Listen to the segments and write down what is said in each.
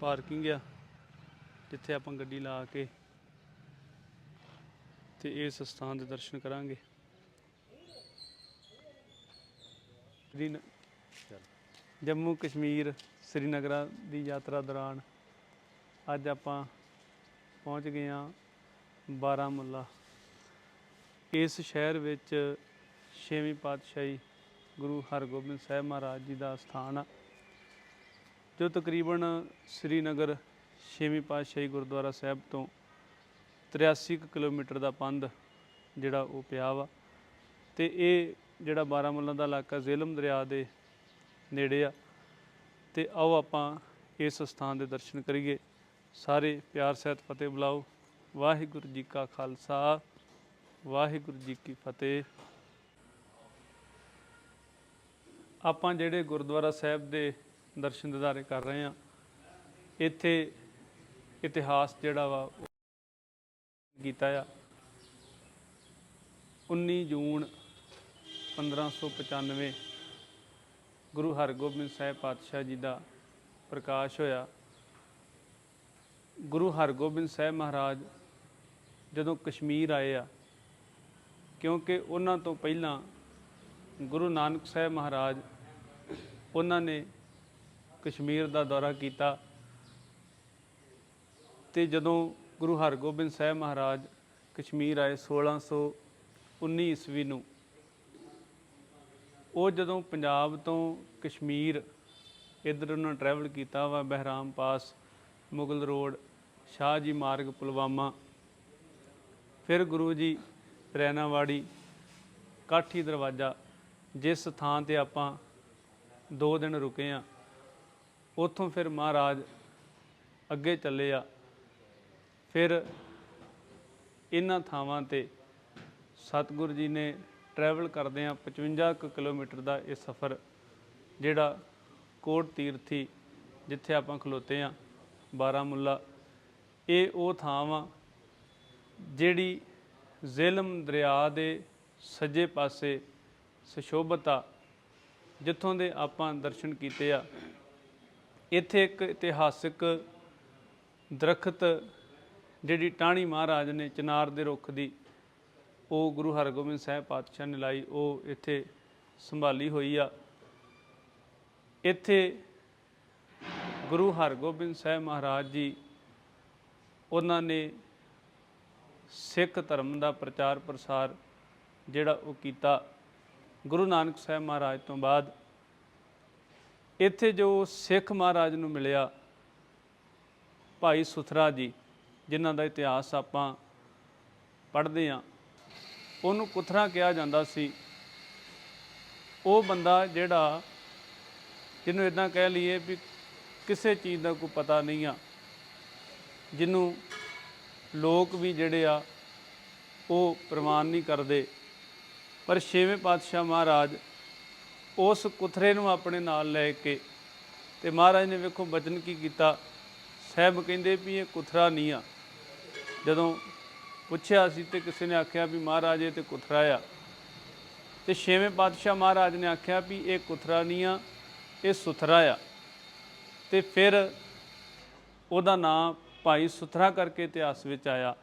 Parking ਆ, ਜਿੱਥੇ ਆਪਾਂ ਗੱਡੀ ਲਾ ਕੇ ਤੇ ਇਸ ਸਥਾਨ ਦੇ ਦਰਸ਼ਨ ਕਰਾਂਗੇ। ਜੰਮੂ ਕਸ਼ਮੀਰ ਸ੍ਰੀਨਗਰ ਦੀ ਯਾਤਰਾ ਦੌਰਾਨ ਅੱਜ ਆਪਾਂ ਪਹੁੰਚ ਗਏ ਹਾਂ ਬਾਰਾਮੁੱਲਾ। ਇਸ ਸ਼ਹਿਰ ਵਿੱਚ ਛੇਵੀਂ ਪਾਤਸ਼ਾਹੀ ਗੁਰੂ ਹਰਗੋਬਿੰਦ ਸਾਹਿਬ ਮਹਾਰਾਜ ਜੀ ਦਾ ਸਥਾਨ ਆ। ਜੋ ਤਕਰੀਬਨ ਸ੍ਰੀਨਗਰ ਛੇਵੀਂ ਪਾਤਸ਼ਾਹੀ ਗੁਰਦੁਆਰਾ ਸਾਹਿਬ ਤੋਂ 83 ਕੁ ਕਿਲੋਮੀਟਰ ਦਾ ਪੰਧ ਜਿਹੜਾ ਉਹ ਪਿਆ ਵਾ ਤੇ ਇਹ ਜਿਹੜਾ ਬਾਰਾਮੂਲਾ ਦਾ ਇਲਾਕਾ ਜ਼ੇਲਮ ਦਰਿਆ ਦੇ ਨੇੜੇ ਆ ਤੇ ਆਓ ਆਪਾਂ ਇਸ ਸਥਾਨ ਦੇ ਦਰਸ਼ਨ ਕਰੀਏ। ਸਾਰੇ ਪਿਆਰ, ਸਹਿਤ, ਫਤਿਹ ਬੁਲਾਓ। ਵਾਹਿਗੁਰੂ ਜੀ ਕਾ ਖਾਲਸਾ, ਵਾਹਿਗੁਰੂ ਜੀ ਕੀ ਫਤਿਹ। ਆਪਾਂ ਜਿਹੜੇ ਗੁਰਦੁਆਰਾ ਸਾਹਿਬ ਦੇ ਦਰਸ਼ਨ ਦਿਦਾਰੇ ਕਰ ਰਹੇ ਆ ਇੱਥੇ ਇਤਿਹਾਸ ਜਿਹੜਾ ਵਾ, ਉਹ ਕੀਤਾ ਆ। 19 ਜੂਨ 1595 ਗੁਰੂ ਹਰਗੋਬਿੰਦ ਸਾਹਿਬ ਪਾਤਸ਼ਾਹ ਜੀ ਦਾ ਪ੍ਰਕਾਸ਼ ਹੋਇਆ। ਗੁਰੂ ਹਰਗੋਬਿੰਦ ਸਾਹਿਬ ਮਹਾਰਾਜ ਜਦੋਂ ਕਸ਼ਮੀਰ ਆਏ ਆ, ਕਿਉਂਕਿ ਉਹਨਾਂ ਤੋਂ ਪਹਿਲਾਂ ਗੁਰੂ ਨਾਨਕ ਸਾਹਿਬ ਮਹਾਰਾਜ ਉਹਨਾਂ ਨੇ ਕਸ਼ਮੀਰ ਦਾ ਦੌਰਾ ਕੀਤਾ ਤੇ ਜਦੋਂ ਗੁਰੂ ਹਰਗੋਬਿੰਦ ਸਾਹਿਬ ਮਹਾਰਾਜ ਕਸ਼ਮੀਰ ਆਏ 1619 ਈਸਵੀ ਨੂੰ, ਉਹ ਜਦੋਂ ਪੰਜਾਬ ਤੋਂ ਕਸ਼ਮੀਰ ਇੱਧਰ ਉਹਨਾਂ ਟਰੈਵਲ ਕੀਤਾ ਵਾ ਬਹਿਰਾਮ ਪਾਸ, ਮੁਗਲ ਰੋਡ, ਸ਼ਾਹ ਜੀ ਮਾਰਗ ਪੁਲਵਾਮਾ, ਫਿਰ ਗੁਰੂ ਜੀ ਰੈਨਾਵਾੜੀ, ਕਾਠੀ ਦਰਵਾਜ਼ਾ, ਜਿਸ ਥਾਂ ਤੇ ਆਪਾਂ ਦੋ ਦਿਨ ਰੁਕੇ ਆ ਉੱਥੋਂ ਫਿਰ ਮਹਾਰਾਜ ਅੱਗੇ ਚੱਲੇ ਆ। ਫਿਰ ਇਹਨਾਂ ਥਾਵਾਂ ਤੇ ਸਤਿਗੁਰੂ ਜੀ ਨੇ ਟਰੈਵਲ ਕਰਦੇ ਆ 55 ਕੁ ਕਿਲੋਮੀਟਰ ਦਾ ਇਹ ਸਫ਼ਰ, ਜਿਹੜਾ ਕੋਟ ਤੀਰਥੀ ਜਿੱਥੇ ਆਪਾਂ ਖਲੋਤੇ ਆ, ਬਾਰਾਮੁੱਲਾ। ਇਹ ਉਹ ਥਾਂ ਆ ਜਿਹੜੀ ਜ਼ੇਲਮ ਦਰਿਆ ਦੇ ਸੱਜੇ ਪਾਸੇ ਸੁਸ਼ੋਭਤ ਆ ਜਿੱਥੋਂ ਦੇ ਆਪਾਂ ਦਰਸ਼ਨ ਕੀਤੇ ਆ। ਇੱਥੇ ਇੱਕ ਇਤਿਹਾਸਿਕ ਦਰਖਤ ਜਿਹੜੀ ਟਾਹਣੀ ਮਹਾਰਾਜ ਨੇ ਚਨਾਰ ਦੇ ਰੁੱਖ ਦੀ, ਉਹ ਗੁਰੂ ਹਰਗੋਬਿੰਦ ਸਾਹਿਬ ਪਾਤਸ਼ਾਹ ਨੇ ਲਾਈ, ਉਹ ਇੱਥੇ ਸੰਭਾਲੀ ਹੋਈ ਆ। ਇੱਥੇ ਗੁਰੂ ਹਰਗੋਬਿੰਦ ਸਾਹਿਬ ਮਹਾਰਾਜ ਜੀ, ਉਹਨਾਂ ਨੇ ਸਿੱਖ ਧਰਮ ਦਾ ਪ੍ਰਚਾਰ ਪ੍ਰਸਾਰ ਜਿਹੜਾ ਉਹ ਕੀਤਾ। ਗੁਰੂ ਨਾਨਕ ਸਾਹਿਬ ਮਹਾਰਾਜ ਤੋਂ ਬਾਅਦ ਇੱਥੇ ਜੋ ਸਿੱਖ ਮਹਾਰਾਜ ਨੂੰ ਮਿਲਿਆ ਭਾਈ ਸੁਥਰਾ ਜੀ, ਜਿਨ੍ਹਾਂ ਦਾ ਇਤਿਹਾਸ ਆਪਾਂ ਪੜ੍ਹਦੇ ਆ ਉਹਨੂੰ ਕੁਥਰਾ ਕਿਹਾ ਜਾਂਦਾ ਸੀ। ਉਹ ਬੰਦਾ ਜਿਹੜਾ ਜਿਹਨੂੰ ਇਦਾਂ ਕਹਿ ਲਈਏ ਵੀ ਕਿਸੇ ਚੀਜ਼ ਦਾ ਕੋਈ ਪਤਾ ਨਹੀਂ ਆ, ਜਿਹਨੂੰ ਲੋਕ ਵੀ ਜਿਹੜੇ ਆ, ਉਹ ਪ੍ਰਮਾਣ ਨਹੀਂ ਕਰਦੇ। ਪਰ ਛੇਵੇਂ ਪਾਤਸ਼ਾਹ ਮਹਾਰਾਜ ਉਸ ਕੁਥਰੇ ਨੂੰ ਆਪਣੇ ਨਾਲ ਲੈ ਕੇ ਤੇ ਮਹਾਰਾਜ ਨੇ ਵੇਖੋ ਬਚਨ ਕੀ ਕੀਤਾ? ਸਾਹਿਬ ਕਹਿੰਦੇ ਵੀ ਇਹ ਕੁਥਰਾ ਨਹੀਂ ਆ। ਜਦੋਂ ਪੁੱਛਿਆ ਸੀ ਤੇ ਕਿਸੇ ਨੇ ਆਖਿਆ ਵੀ ਮਹਾਰਾਜ ਇਹ ਤੇ ਕੁਥਰਾ ਆ। ਤੇ ਛੇਵੇਂ ਪਾਤਸ਼ਾਹ ਮਹਾਰਾਜ ਨੇ ਆਖਿਆ ਵੀ ਇਹ ਕੁਥਰਾ ਨਹੀਂ ਆ, ਇਹ ਸੁਥਰਾ ਆ। ਤੇ ਫਿਰ ਉਹਦਾ ਨਾਮ ਭਾਈ ਸੁਥਰਾ ਕਰਕੇ ਇਤਿਹਾਸ ਵਿੱਚ ਆਇਆ।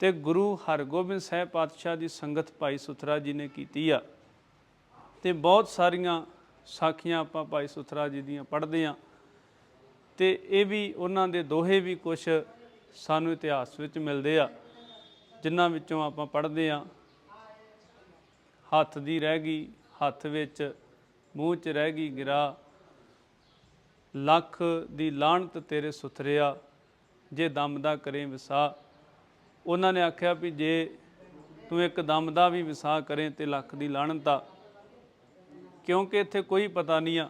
ਤੇ ਗੁਰੂ ਹਰਗੋਬਿੰਦ ਸਾਹਿਬ ਪਾਤਸ਼ਾਹ ਦੀ ਸੰਗਤ ਭਾਈ ਸੁਥਰਾ ਜੀ ਨੇ ਕੀਤੀ ਆ। ਤੇ ਬਹੁਤ ਸਾਰੀਆਂ ਸਾਖੀਆਂ ਆਪਾਂ ਭਾਈ ਸੁਥਰਾ ਜੀ ਦੀਆਂ ਪੜ੍ਹਦੇ ਆ ਤੇ ਇਹ ਵੀ ਉਹਨਾਂ ਦੇ ਦੋਹੇ ਵੀ ਕੁਝ ਸਾਨੂੰ ਇਤਿਹਾਸ ਵਿੱਚ ਮਿਲਦੇ ਆ, ਜਿਨ੍ਹਾਂ ਵਿੱਚੋਂ ਆਪਾਂ ਪੜ੍ਹਦੇ ਆ ਹੱਥ ਦੀ ਰਹਿ ਗਈ, ਹੱਥ ਵਿੱਚ ਮੂੰਹ 'ਚ ਰਹਿ ਗਈ ਗਿਰਾ। ਲੱਖ ਦੀ ਲਾਹਣਤ ਤੇਰੇ ਸੁਥਰਿਆ, ਜੇ ਦਮ ਦਾ ਕਰੇ ਵਿਸਾ। ਉਹਨਾਂ ਨੇ ਆਖਿਆ ਵੀ ਜੇ ਤੂੰ ਇੱਕ ਦਮ ਦਾ ਵੀ ਵਿਸਾ ਕਰੇ ਤੇ ਲੱਖ ਦੀ ਲਾਹਣਤ ਆ ਕਿਉਂਕਿ ਇੱਥੇ ਕੋਈ ਪਤਾ ਨਹੀਂ ਆ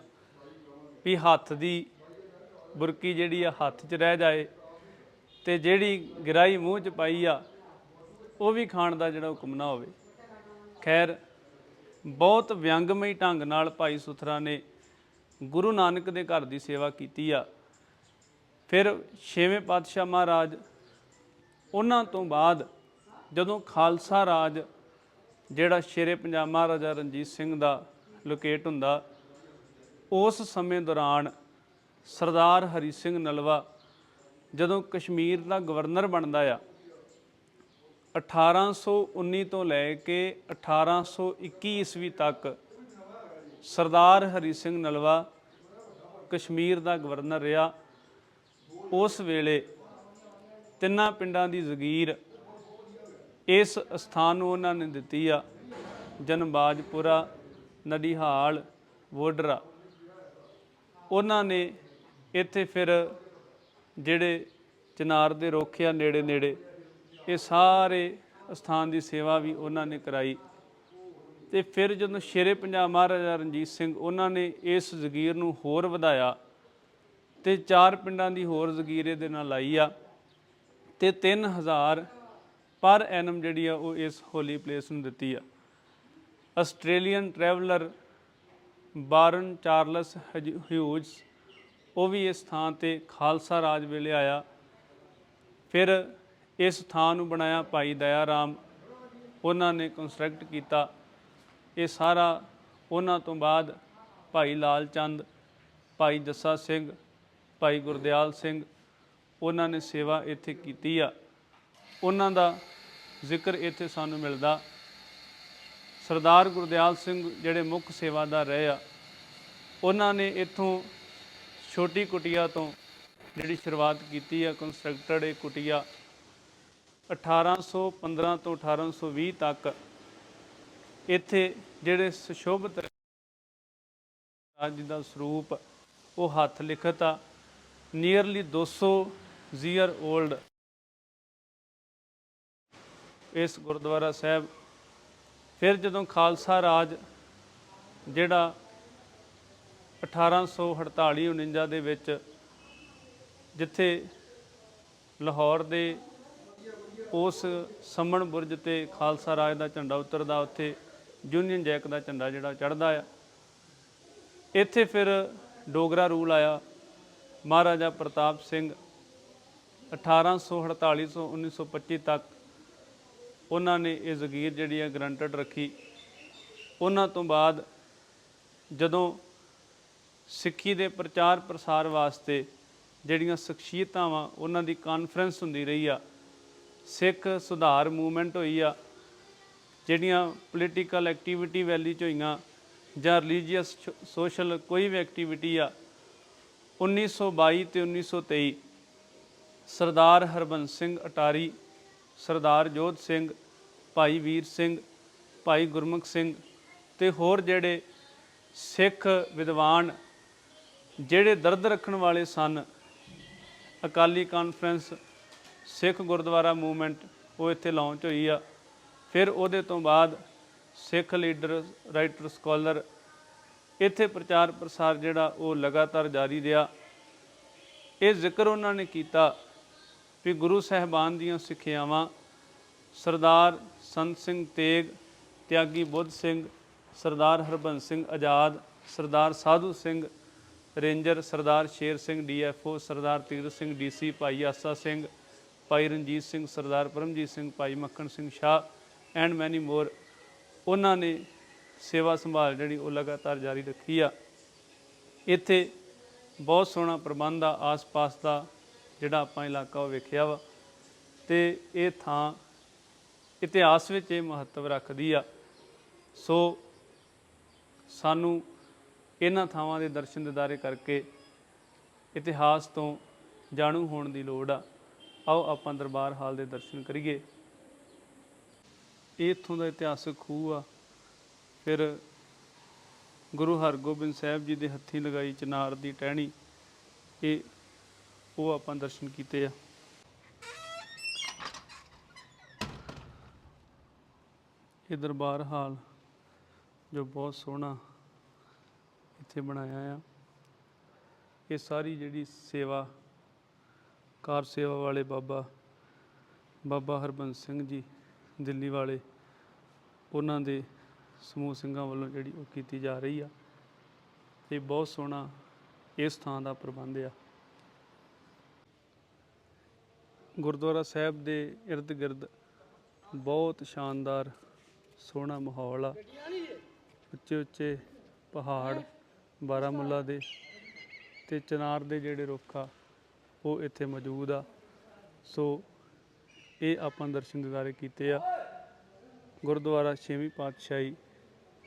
ਵੀ ਹੱਥ ਦੀ ਬੁਰਕੀ ਜਿਹੜੀ ਆ ਹੱਥ 'ਚ ਰਹਿ ਜਾਏ ਤੇ ਜਿਹੜੀ ਗਰਾਈ ਮੂੰਹ 'ਚ ਪਾਈ ਆ, ਉਹ ਵੀ ਖਾਣ ਦਾ ਜਿਹੜਾ ਹੁਕਮ ਨਾ ਹੋਵੇ। ਖੈਰ, ਬਹੁਤ ਵਿਅੰਗਮਈ ਢੰਗ ਨਾਲ ਭਾਈ ਸੁਥਰਾ ਨੇ ਗੁਰੂ ਨਾਨਕ ਦੇ ਘਰ ਦੀ ਸੇਵਾ ਕੀਤੀ ਆ। ਫਿਰ ਛੇਵੇਂ ਪਾਤਸ਼ਾਹ ਮਹਾਰਾਜ ਉਹਨਾਂ ਤੋਂ ਬਾਅਦ ਜਦੋਂ ਖਾਲਸਾ ਰਾਜ, ਜਿਹੜਾ ਸ਼ੇਰੇ ਪੰਜਾਬ ਮਹਾਰਾਜਾ ਰਣਜੀਤ ਸਿੰਘ ਦਾ ਲੋਕੇਟ ਹੁੰਦਾ। ਉਸ ਸਮੇਂ ਦੌਰਾਨ ਸਰਦਾਰ ਹਰੀ ਸਿੰਘ ਨਲਵਾ ਜਦੋਂ ਕਸ਼ਮੀਰ ਦਾ ਗਵਰਨਰ ਬਣਦਾ ਆ 1819 ਤੋਂ ਲੈ ਕੇ 1821 ਈਸਵੀ ਤੱਕ ਸਰਦਾਰ ਹਰੀ ਸਿੰਘ ਨਲਵਾ ਕਸ਼ਮੀਰ ਦਾ ਗਵਰਨਰ ਰਿਹਾ। ਉਸ ਵੇਲੇ ਤਿੰਨਾਂ ਪਿੰਡਾਂ ਦੀ ਜ਼ਗੀਰ ਇਸ ਸਥਾਨ ਨੂੰ ਉਹਨਾਂ ਨੇ ਦਿੱਤੀ ਆ, ਜਨਬਾਜਪੁਰਾ ਨਡੀਹਾਲ, ਵੋਡਰਾ। ਉਹਨਾਂ ਨੇ ਇੱਥੇ ਫਿਰ ਜਿਹੜੇ ਚਨਾਰ ਦੇ ਰੁੱਖ ਆ ਨੇੜੇ ਨੇੜੇ ਇਹ ਸਾਰੇ ਸਥਾਨ ਦੀ ਸੇਵਾ ਵੀ ਉਹਨਾਂ ਨੇ ਕਰਾਈ। ਤੇ ਫਿਰ ਜਦੋਂ ਸ਼ੇਰੇ ਪੰਜਾਬ ਮਹਾਰਾਜਾ ਰਣਜੀਤ ਸਿੰਘ ਉਹਨਾਂ ਨੇ ਇਸ ਜ਼ਗੀਰ ਨੂੰ ਹੋਰ ਵਧਾਇਆ ਤੇ ਚਾਰ ਪਿੰਡਾਂ ਦੀ ਹੋਰ ਜ਼ਗੀਰ ਇਹਦੇ ਨਾਲ ਲਾਈ ਆ ਤੇ 3000 ਪਰ ਐਨਮ ਜਿਹੜੀ ਆ ਉਹ ਇਸ ਹੋਲੀ ਪਲੇਸ ਨੂੰ ਦਿੱਤੀ ਆ। ਆਸਟ੍ਰੇਲੀਅਨ ਟਰੈਵਲਰ ਬਾਰਨ ਚਾਰਲਸ ਹਜ- ਹਿਊਜ਼, ਉਹ ਵੀ ਇਸ ਥਾਂ ਤੇ ਖਾਲਸਾ ਰਾਜ ਵੇਲੇ ਆਇਆ। ਫਿਰ ਇਸ ਥਾਂ ਨੂੰ ਬਣਾਇਆ ਭਾਈ ਦਇਆ ਰਾਮ ਉਹਨਾਂ ਨੇ ਕੰਸਟਰਕਟ ਕੀਤਾ। ਇਹ ਸਾਰਾ ਉਹਨਾਂ ਤੋਂ ਬਾਅਦ ਭਾਈ ਲਾਲ ਚੰਦ ਭਾਈ ਜੱਸਾ ਸਿੰਘ, ਭਾਈ ਗੁਰਦਿਆਲ ਸਿੰਘ, ਉਹਨਾਂ ਨੇ ਸੇਵਾ ਇੱਥੇ ਕੀਤੀ ਆ। ਉਹਨਾਂ ਦਾ ਜ਼ਿਕਰ ਇੱਥੇ ਸਾਨੂੰ ਮਿਲਦਾ। ਸਰਦਾਰ ਗੁਰਦਿਆਲ ਸਿੰਘ ਜਿਹੜੇ ਮੁੱਖ ਸੇਵਾਦਾਰ ਰਹੇ ਆ, ਉਹਨਾਂ ਨੇ ਇੱਥੋਂ ਛੋਟੀ ਕੁਟੀਆ ਤੋਂ ਜਿਹੜੀ ਸ਼ੁਰੂਆਤ ਕੀਤੀ ਆ ਕੰਸਟਰਕਟਡ ਇਹ ਕੁਟੀਆ 1815 ਤੋਂ 1820 ਤੱਕ ਇੱਥੇ ਜਿਹੜੇ ਸੁਸ਼ੋਭਿਤ ਰਾਜ ਜੀ ਦਾ ਸਰੂਪ ਉਹ ਹੱਥ ਲਿਖਤ ਆ ਨੀਅਰਲੀ 200 ਜ਼ੀਅਰ 올ਡ ਇਸ ਗੁਰਦੁਆਰਾ ਸਾਹਿਬ ਫਿਰ ਜਦੋਂ ਖਾਲਸਾ ਰਾਜ ਜਿਹੜਾ 1848 49 ਦੇ ਵਿੱਚ ਜਿੱਥੇ ਲਾਹੌਰ ਦੇ ਉਸ ਸੰਮਣ ਬੁਰਜ ਤੇ ਖਾਲਸਾ ਰਾਜ ਦਾ ਝੰਡਾ ਉਤਰਦਾ, ਉੱਥੇ ਯੂਨੀਅਨ ਜੈਕ ਦਾ ਝੰਡਾ ਜਿਹੜਾ ਚੜਦਾ ਆ। ਇੱਥੇ ਫਿਰ ਡੋਗਰਾ ਰੂਲ ਆਇਆ, ਮਹਾਰਾਜਾ ਪ੍ਰਤਾਪ ਸਿੰਘ 1848 ਤੋਂ 1925 ਤੱਕ ਉਹਨਾਂ ਨੇ ਇਹ ਜ਼ਗੀਰ ਜਿਹੜੀ ਹੈ ਗਰੰਟਡ ਰੱਖੀ। ਉਹਨਾਂ ਤੋਂ ਬਾਅਦ ਜਦੋਂ ਸਿੱਖੀ ਦੇ ਪ੍ਰਚਾਰ ਪ੍ਰਸਾਰ ਵਾਸਤੇ ਜਿਹੜੀਆਂ ਸ਼ਖਸੀਅਤਾਂ ਵਾ ਉਹਨਾਂ ਦੀ ਕਾਨਫਰੰਸ ਹੁੰਦੀ ਰਹੀ ਆ, ਸਿੱਖ ਸੁਧਾਰ ਮੂਵਮੈਂਟ ਹੋਈ ਆ, ਜਿਹੜੀਆਂ ਪੋਲੀਟੀਕਲ ਐਕਟੀਵਿਟੀ ਵੈਲੀ ਚ ਹੋਈਆਂ ਜਾਂ ਰਿਲੀਜੀਅਸ ਸੋਸ਼ਲ ਕੋਈ ਵੀ ਐਕਟੀਵਿਟੀ ਆ 1922 ਤੇ 1923 ਸਰਦਾਰ ਹਰਬੰਸ ਸਿੰਘ ਅਟਾਰੀ ਸਰਦਾਰ ਜੋਧ ਸਿੰਘ, ਭਾਈ ਵੀਰ ਸਿੰਘ, ਭਾਈ ਗੁਰਮੁਖ ਸਿੰਘ ਤੇ ਹੋਰ ਜਿਹੜੇ ਸਿੱਖ ਵਿਦਵਾਨ ਜਿਹੜੇ ਦਰਦ ਰੱਖਣ ਵਾਲੇ ਸਨ, ਅਕਾਲੀ ਕਾਨਫਰੰਸ ਸਿੱਖ ਗੁਰਦੁਆਰਾ ਮੂਵਮੈਂਟ ਉਹ ਇੱਥੇ ਲਾਂਚ ਹੋਈ ਆ। ਫਿਰ ਉਹਦੇ ਤੋਂ ਬਾਅਦ ਸਿੱਖ ਲੀਡਰ ਰਾਈਟਰ ਸਕਾਲਰ ਇੱਥੇ ਪ੍ਰਚਾਰ ਪ੍ਰਸਾਰ ਜਿਹੜਾ ਉਹ ਲਗਾਤਾਰ ਜਾਰੀ ਰਿਹਾ। ਇਹ ਜ਼ਿਕਰ ਉਹਨਾਂ ਨੇ ਕੀਤਾ ਵੀ ਗੁਰੂ ਸਾਹਿਬਾਨ ਦੀਆਂ ਸਿੱਖਿਆਵਾਂ, ਸਰਦਾਰ ਸੰਤ ਸਿੰਘ ਤੇਗ, ਤਿਆਗੀ ਬੁੱਧ ਸਿੰਘ, ਸਰਦਾਰ ਹਰਬੰਸ ਸਿੰਘ ਆਜ਼ਾਦ, ਸਰਦਾਰ ਸਾਧੂ ਸਿੰਘ, ਰੇਂਜਰ ਸਰਦਾਰ ਸ਼ੇਰ ਸਿੰਘ ਡੀਐਫਓ ਸਰਦਾਰ ਤੀਰਥ Singh DC Bhai Asa Singh, Bhai Ranjit Singh, Sardar Paramjit Singh, Bhai Makhan Singh Shah, and many more. ਉਹਨਾਂ ਨੇ ਸੇਵਾ ਸੰਭਾਲ ਜਿਹੜੀ ਉਹ ਲਗਾਤਾਰ ਜਾਰੀ ਰੱਖੀ ਆ। ਇੱਥੇ ਬਹੁਤ ਸੋਹਣਾ ਪ੍ਰਬੰਧ ਆ, ਆਸ-ਪਾਸ ਦਾ ਜਿਹੜਾ ਆਪਾਂ ਇਲਾਕਾ ਉਹ ਵੇਖਿਆ ਵਾ। ਤੇ ਇਹ ਥਾਂ ਇਤਿਹਾਸ ਵਿੱਚ ਇਹ ਮਹੱਤਵ ਰੱਖਦੀ ਆ। ਸੋ ਸਾਨੂੰ ਇਹਨਾਂ ਥਾਵਾਂ ਦੇ ਦਰਸ਼ਨ ਦਿਦਾਰੇ ਕਰਕੇ ਇਤਿਹਾਸ ਤੋਂ ਜਾਣੂ ਹੋਣ ਦੀ ਲੋੜ ਆ। ਆਓ ਆਪਾਂ ਦਰਬਾਰ ਹਾਲ ਦੇ ਦਰਸ਼ਨ ਕਰੀਏ। ਇਹ ਇੱਥੋਂ ਦਾ ਇਤਿਹਾਸਕ ਖੂਹ ਆ। ਫਿਰ ਗੁਰੂ ਹਰਗੋਬਿੰਦ ਸਾਹਿਬ ਜੀ ਦੇ ਹੱਥੀਂ ਲਗਾਈ ਚਨਾਰ ਦੀ ਟਹਿਣੀ, ਇਹ ਉਹ ਆਪਾਂ ਦਰਸ਼ਨ ਕੀਤੇ ਆ। ਇਹ ਦਰਬਾਰ ਹਾਲ ਜੋ ਬਹੁਤ ਸੋਹਣਾ ਇੱਥੇ ਬਣਾਇਆ ਆ। ਇਹ ਸਾਰੀ ਜਿਹੜੀ ਸੇਵਾ, ਕਾਰ ਸੇਵਾ ਵਾਲੇ ਬਾਬਾ ਬਾਬਾ ਹਰਬੰਸ ਸਿੰਘ ਜੀ, ਦਿੱਲੀ ਵਾਲੇ, ਉਹਨਾਂ ਦੇ ਸਮੂਹ ਸਿੰਘਾਂ ਵੱਲੋਂ ਜਿਹੜੀ ਉਹ ਕੀਤੀ ਜਾ ਰਹੀ ਆ। ਤੇ ਬਹੁਤ ਸੋਹਣਾ ਇਸ ਥਾਂ ਦਾ ਪ੍ਰਬੰਧ ਆ। ਗੁਰਦੁਆਰਾ ਸਾਹਿਬ ਦੇ ਇਰਦ ਗਿਰਦ ਬਹੁਤ ਸ਼ਾਨਦਾਰ, ਸੋਹਣਾ ਮਾਹੌਲ ਆ। ਉੱਚੇ ਉੱਚੇ ਪਹਾੜ, ਬਾਰਾਮੁੱਲਾ ਦੇ ਤੇ ਚਨਾਰ ਦੇ ਜਿਹੜੇ ਰੁੱਖ ਆ, ਉਹ ਇੱਥੇ ਮੌਜੂਦ ਆ। ਸੋ ਇਹ ਆਪਾਂ ਦਰਸ਼ਨ ਦਿਦਾਰੇ ਕੀਤੇ ਆ। ਗੁਰਦੁਆਰਾ ਛੇਵੀਂ ਪਾਤਸ਼ਾਹੀ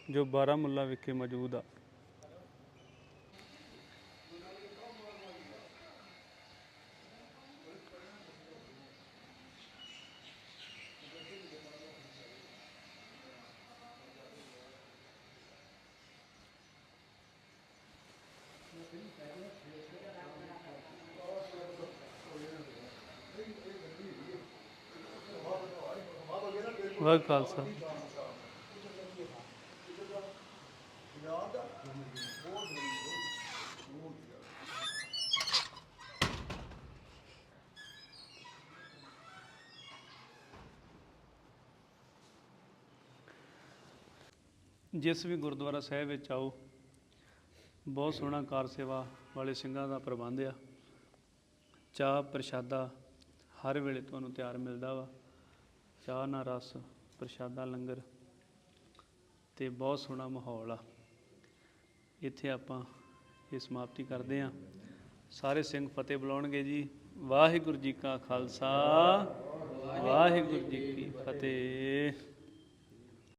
ਜੋ ਬਾਰਾਮੁੱਲਾ ਵਿਖੇ ਮੌਜੂਦ ਆ। ਵਾਹਿ ਖਾਲਸਾ। ਜਿਸ ਵੀ ਗੁਰਦੁਆਰਾ ਸਾਹਿਬ ਵਿੱਚ ਆਓ, ਬਹੁਤ ਸੋਹਣਾ ਕਾਰ ਸੇਵਾ ਵਾਲੇ ਸਿੰਘਾਂ ਦਾ ਪ੍ਰਬੰਧ ਆ। ਚਾਹ ਪ੍ਰਸ਼ਾਦਾ ਹਰ ਵੇਲੇ ਤੁਹਾਨੂੰ ਤਿਆਰ ਮਿਲਦਾ ਵਾ। ਚਾਹ ਨਾਲ ਰਸ। ਪ੍ਰਸ਼ਾਦਾ ਲੰਗਰ ਤੇ ਬਹੁਤ ਸੋਹਣਾ ਮਾਹੌਲ ਆ। ਇੱਥੇ ਆਪਾਂ ਇਹ ਸਮਾਪਤੀ ਕਰਦੇ ਆ ਸਾਰੇ ਸਿੰਘ ਫਤਿਹ ਬੁਲਾਉਣਗੇ ਜੀ। ਵਾਹਿਗੁਰੂ ਜੀ ਕਾ ਖਾਲਸਾ, ਵਾਹਿਗੁਰੂ ਜੀ ਕੀ ਫਤਿਹ।